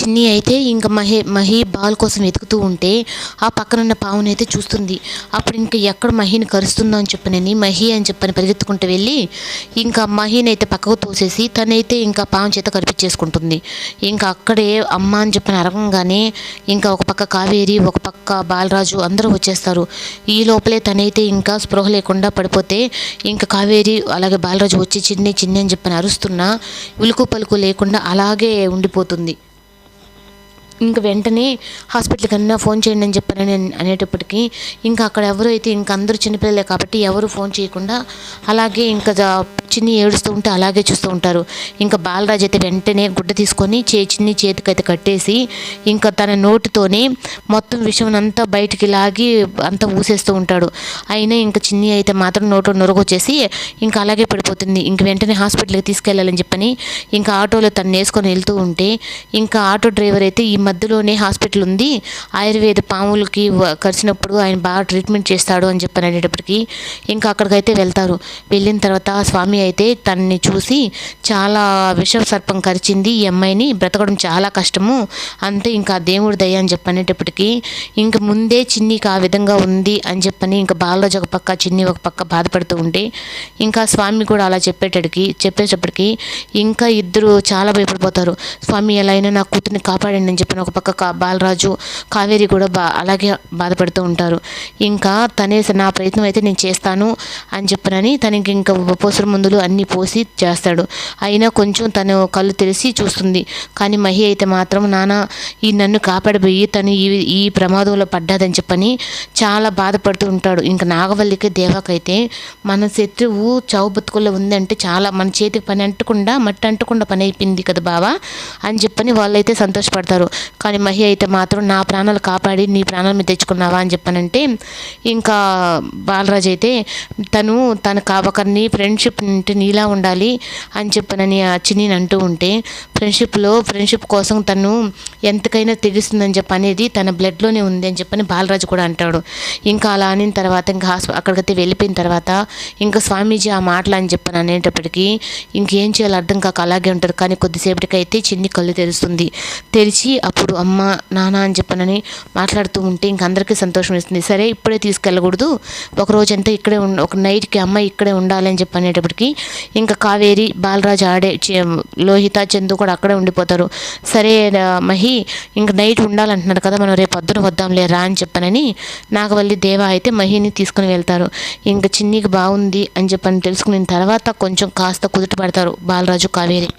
చిన్ని అయితే ఇంకా మహి మహి బాల్ కోసం వెతుకుతూ ఉంటే ఆ పక్కనున్న పావుని అయితే చూస్తుంది. అప్పుడు ఇంకా ఎక్కడ మహిని కరుస్తుందో అని చెప్పనని మహి అని చెప్పని పరిగెత్తుకుంటూ వెళ్ళి ఇంకా మహిని అయితే పక్కకు తోసేసి తనైతే ఇంకా పాము చేత కరిపించేసుకుంటుంది. ఇంకా అక్కడే అమ్మ అని చెప్పని అరగంగానే ఇంకా ఒక పక్క కావేరి ఒక పక్క బాలరాజు అందరూ వచ్చేస్తారు. ఈ లోపలే తనైతే ఇంకా స్పృహ లేకుండా పడిపోతే ఇంకా కావేరి అలాగే బాలరాజు వచ్చి చిన్ని చిన్ని అని చెప్పని అరుస్తున్నా ఉలుకు పలుకు లేకుండా అలాగే ఉండిపోతుంది. ఇంక వెంటనే హాస్పిటల్కి అన్నా ఫోన్ చేయండి అని చెప్పానని అనేటప్పటికీ ఇంకా అక్కడ ఎవరు అయితే ఇంకా అందరూ చిన్నపిల్లలే కాబట్టి ఎవరు ఫోన్ చేయకుండా అలాగే ఇంకా చిన్ని ఏడుస్తూ ఉంటే అలాగే చూస్తూ ఉంటారు. ఇంకా బాలరాజ్ అయితే వెంటనే గుడ్డ తీసుకొని చే చిన్ని చేతికైతే కట్టేసి ఇంకా తన నోటితోనే మొత్తం విషయం అంతా బయటికి లాగి అంతా ఊసేస్తూ ఉంటాడు. అయినా ఇంకా చిన్ని అయితే మాత్రం నోట్లో నొరగొచ్చేసి ఇంకా అలాగే పడిపోతుంది. ఇంక వెంటనే హాస్పిటల్కి తీసుకెళ్ళాలని చెప్పని ఇంకా ఆటోలో తను వేసుకొని వెళ్తూ ఉంటే ఇంకా ఆటో డ్రైవర్ అయితే ఈ మధ్యలోనే హాస్పిటల్ ఉంది. ఆయుర్వేద పాములకి వ- కరిచినప్పుడు ఆయన బాగా ట్రీట్మెంట్ చేస్తాడు అని చెప్పని అనేటప్పటికీ ఇంకా అక్కడికైతే వెళ్తారు. వెళ్ళిన తర్వాత స్వామి అయితే తనని చూసి చాలా విష సర్పం కరిచింది. ఈ అమ్మాయిని బ్రతకడం చాలా కష్టము. అంతే ఇంకా దేవుడి దయ అని చెప్పి ఇంక ఇంకా ముందే చిన్నికి ఆ విధంగా ఉంది అని చెప్పని ఇంకా బాలరాజు ఒక పక్క చిన్ని ఒక పక్క బాధపడుతూ ఉంటే ఇంకా స్వామి కూడా అలా చెప్పేటడికి చెప్పేటప్పటికి ఇంకా ఇద్దరు చాలా భయపడిపోతారు. స్వామి ఎలా అయినా నా కూతుర్ని కాపాడండి అని చెప్పిన ఒక పక్క బాలరాజు కావేరి కూడా బా అలాగే బాధపడుతూ ఉంటారు. ఇంకా తనే నా ప్రయత్నం అయితే నేను చేస్తాను అని చెప్పనని తనకి ఇంకా పోసర మందులు అన్నీ పోసి చేస్తాడు. అయినా కొంచెం తను కళ్ళు తెరిచి చూస్తుంది. కానీ మహి అయితే మాత్రం నాన్న ఈ నన్ను కాపాడిపోయి తను ఈ ఈ ప్రమాదంలో పడ్డాదని చెప్పని చాలా బాధపడుతూ ఉంటాడు. ఇంకా నాగవల్లికి దేవాకైతే మన శత్రువు చావు బతుకుల్లో ఉందంటే చాలా మన చేతికి పని అంటకుండా మట్టి అంటకుండా పని అయిపోయింది కదా బావా అని చెప్పని వాళ్ళైతే సంతోషపడతారు. కానీ మహి అయితే మాత్రం నా ప్రాణాలు కాపాడి నీ ప్రాణాలు మీద తెచ్చుకున్నావా అని చెప్పనంటే ఇంకా బాలరాజు అయితే తను తన కావకర్ని ఫ్రెండ్షిప్ అంటే నీలా ఉండాలి అని చెప్పనని ఆ చిన్ని అంటూ ఉంటే ఫ్రెండ్షిప్లో ఫ్రెండ్షిప్ కోసం తను ఎంతకైనా తెగిస్తుందని చెప్పి అనేది తన బ్లడ్లోనే ఉంది అని చెప్పని బాలరాజు కూడా అంటాడు. ఇంకా అలా అనిన తర్వాత ఇంకా హాస్ప అక్కడికైతే వెళ్ళిపోయిన తర్వాత ఇంకా స్వామీజీ ఆ మాటలు అని చెప్పని అనేటప్పటికీ ఇంకేం చేయాలో అర్థం కాక అలాగే ఉంటారు కానీ కొద్దిసేపటికైతే చిన్ని కళ్ళు తెరుస్తుంది. తెరిచి అప్పుడు అమ్మ నాన్న అని చెప్పనని మాట్లాడుతూ ఉంటే ఇంక అందరికీ సంతోషం ఇస్తుంది సరే ఇప్పుడే తీసుకెళ్ళకూడదు. ఒక రోజంతా ఇక్కడే ఉండ ఒక నైట్కి అమ్మాయి ఇక్కడే ఉండాలి అని చెప్పి అనేటప్పటికీ ఇంకా కావేరి బాలరాజు ఆడే లోహిత చందు కూడా అక్కడే ఉండిపోతారు. సరే మహి వెళ్ళి ఇంక నైట్ ఉండాలంటున్నారు కదా మనం రేపు పొద్దున వద్దాంలే రా అని చెప్పనని నాగవల్లి దేవ అయితే మహిని తీసుకుని వెళ్తారు. ఇంకా చిన్నికి బాగుంది అని చెప్పని తెలుసుకున్న తర్వాత కొంచెం కాస్త కుదుట పడతారు బాలరాజు కావేరి.